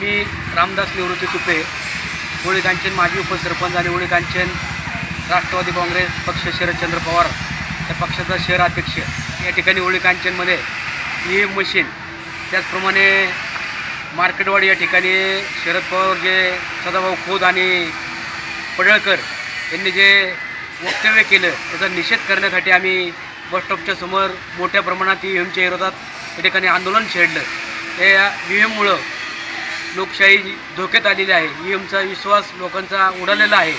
मी रामदास निवृत्ती तुपे होळीकांचन माजी उपसरपंच आणि होळीकांचन राष्ट्रवादी काँग्रेस पक्ष शरदचंद्र पवार. त्या पक्षाचा शहर अध्यक्ष. या ठिकाणी होळीकांचनमध्ये ई एम मशीन त्याचप्रमाणे मार्केटवाडी या ठिकाणी शरद पवार जे सदाभाऊ खोद आणि पडळकर यांनी जे वक्तव्य केलं त्याचा निषेध करण्यासाठी आम्ही बसस्टॉपच्या समोर मोठ्या प्रमाणात ई एमच्या विरोधात या ठिकाणी आंदोलन छेडलं. या ई एममुळं लोकशाही धोक्यात आलेली आहे. ई एमचा विश्वास लोकांचा उडालेला आहे.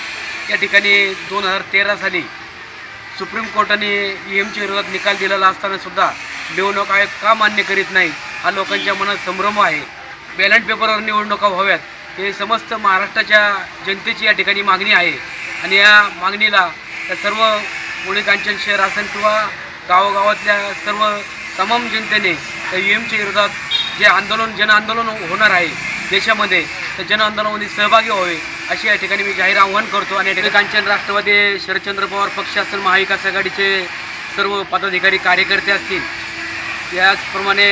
या ठिकाणी दोन हजार तेरा साली सुप्रीम कोर्टाने ई एमच्या विरोधात निकाल दिलेला असतानासुद्धा निवडणूक आयोग का मान्य करीत नाही हा लोकांच्या मनात संभ्रम आहे. बॅलेट पेपरवर निवडणुका व्हाव्यात हे समस्त महाराष्ट्राच्या जनतेची या ठिकाणी मागणी आहे. आणि या मागणीला त्या सर्व मुळे कांचन शहर असेल किंवा गावोगावातल्या सर्व तमाम जनतेने त्या ई एमच्या विरोधात जे आंदोलन जन आंदोलन होणार आहे देशामध्ये तर जन आंदोलनामध्ये सहभागी व्हावे अशी या ठिकाणी मी जाहीर आव्हान करतो आणि या ठिकाणी कांचन राष्ट्रवादी शरदचंद्र पवार पक्ष असेल महाविकास आघाडीचे सर्व पदाधिकारी कार्यकर्ते असतील. याचप्रमाणे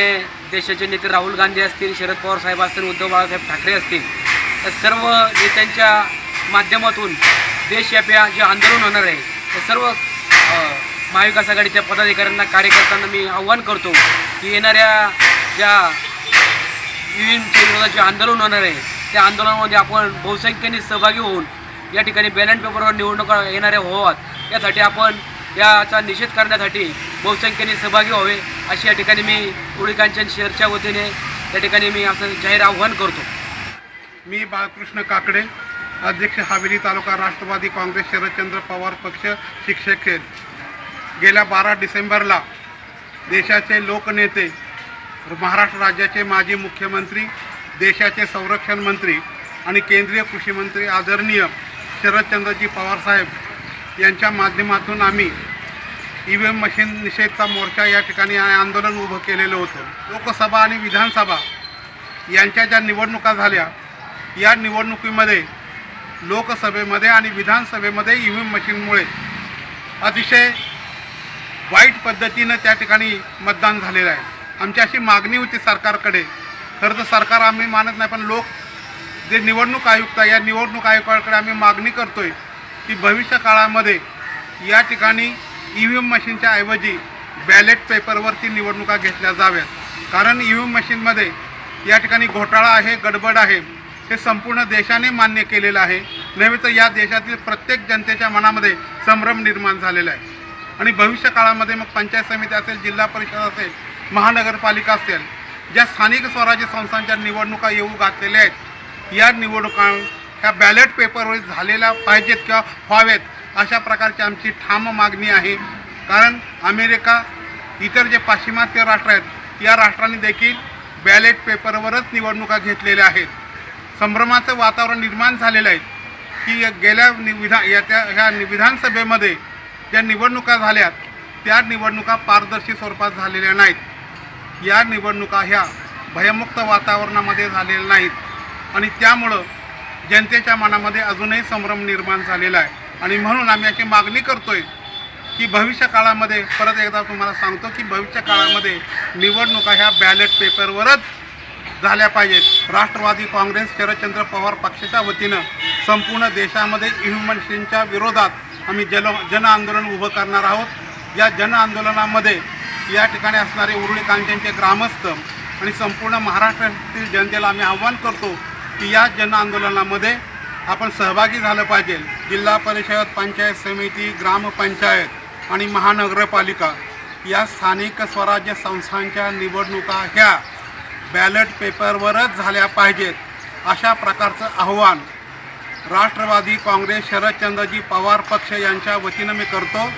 देशाचे नेते राहुल गांधी असतील शरद पवार साहेब असतील उद्धव बाळासाहेब ठाकरे असतील. या सर्व नेत्यांच्या माध्यमातून देशव्यापी जे आंदोलन होणार आहे ते सर्व महाविकास आघाडीच्या पदाधिकाऱ्यांना कार्यकर्त्यांना मी आव्हान करतो की येणाऱ्या ज्या ईव्हीएमच्या विरोधात जे आंदोलन होणार आहे. त्या आंदोलनामध्ये आपण बहुसंख्येने सहभागी होऊन या ठिकाणी बॅलेट पेपरवर निवडणुका येणाऱ्या व्हावात यासाठी आपण याचा निषेध करण्यासाठी बहुसंख्येने सहभागी व्हावे अशी या ठिकाणी मी उडी कांचन शहरच्या वतीने त्या ठिकाणी मी असं जाहीर आव्हान करतो. मी बाळकृष्ण काकडे अध्यक्ष हवेली तालुका राष्ट्रवादी काँग्रेस शरदचंद्र पवार पक्ष शिक्षक गेल्या बारा डिसेंबरला देशाचे लोकनेते महाराष्ट्र राज्याचे माजी मुख्यमंत्री देशाचे संरक्षण मंत्री आणि केंद्रीय कृषी मंत्री आदरणीय शरदचंद्रजी पवारसाहेब यांच्या माध्यमातून आम्ही ई व्ही एम मशीन निषेधचा मोर्चा या ठिकाणी आंदोलन उभं केलेलं होतं. लोकसभा आणि विधानसभा यांच्या ज्या निवडणुका झाल्या या निवडणुकीमध्ये लोकसभेमध्ये आणि विधानसभेमध्ये ई व्ही एम मशीनमुळे अतिशय वाईट पद्धतीनं त्या ठिकाणी मतदान झालेलं आहे. आमची अशी मागणी होती सरकारकडे. खरं तर सरकार आम्ही मानत नाही पण लोक जे निवडणूक आयुक्त आहे या निवडणूक आयुक्ताकडे आम्ही मागणी करतो आहे की भविष्य काळामध्ये या ठिकाणी ई व्ही एम मशीनच्या ऐवजी बॅलेट पेपरवरती निवडणुका घेतल्या जाव्यात. कारण ई व्ही एम मशीनमध्ये या ठिकाणी घोटाळा आहे गडबड आहे हे संपूर्ण देशाने मान्य केलेलं आहे. नव्हे तर या देशातील प्रत्येक जनतेच्या मनामध्ये संभ्रम निर्माण झालेला आहे. आणि भविष्य काळामध्ये मग पंचायत समिती असेल जिल्हा परिषद असेल महानगरपालिका असेल ज्या स्थानिक स्वराज्य संस्थांच्या निवडणुका येऊ घातलेल्या आहेत या निवडणुका ह्या बॅलेट पेपरवर झालेल्या पाहिजेत किंवा व्हावेत अशा प्रकारची आमची ठाम मागणी आहे. कारण अमेरिका इतर जे पाश्चिमात्य राष्ट्र आहेत या राष्ट्रांनी देखील बॅलेट पेपरवरच निवडणुका घेतलेल्या आहेत. संभ्रमाचं वातावरण निर्माण झालेलं आहे की गेल्या नि विधा याच्या ह्या विधानसभेमध्ये ज्या निवडणुका झाल्यात त्या निवडणुका पारदर्शी स्वरूपात झालेल्या नाहीत. या निवडणुका ह्या भयमुक्त वातावरणामध्ये झालेल्या नाहीत. आणि त्यामुळं जनतेच्या मनामध्ये अजूनही संभ्रम निर्माण झालेला आहे. आणि म्हणून आम्ही अशी मागणी करतोय की भविष्य काळामध्ये परत एकदा तुम्हाला सांगतो की भविष्य काळामध्ये निवडणुका ह्या बॅलेट पेपरवरच झाल्या पाहिजेत. राष्ट्रवादी काँग्रेस शरदचंद्र पवार पक्षाच्या वतीनं संपूर्ण देशामध्ये इव्हिमन्शींच्या विरोधात आम्ही जन जन आंदोलन उभं करणार आहोत. या जन आंदोलनामध्ये या ठिकाणी असणारे उरुळी कांचनचे ग्रामस्थ आणि संपूर्ण महाराष्ट्रातील जनतेला आम्ही आव्हान करतो की या जन आंदोलनामध्ये आपण सहभागी झालं पाहिजे. जिल्हा परिषद पंचायत समिती ग्रामपंचायत आणि महानगरपालिका या स्थानिक स्वराज्य संस्थांच्या निवडणुका ह्या बॅलेट पेपरवरच झाल्या पाहिजेत अशा प्रकारचं आव्हान राष्ट्रवादी काँग्रेस शरदचंद्रजी पवार पक्ष यांच्या वतीनं मी करतो.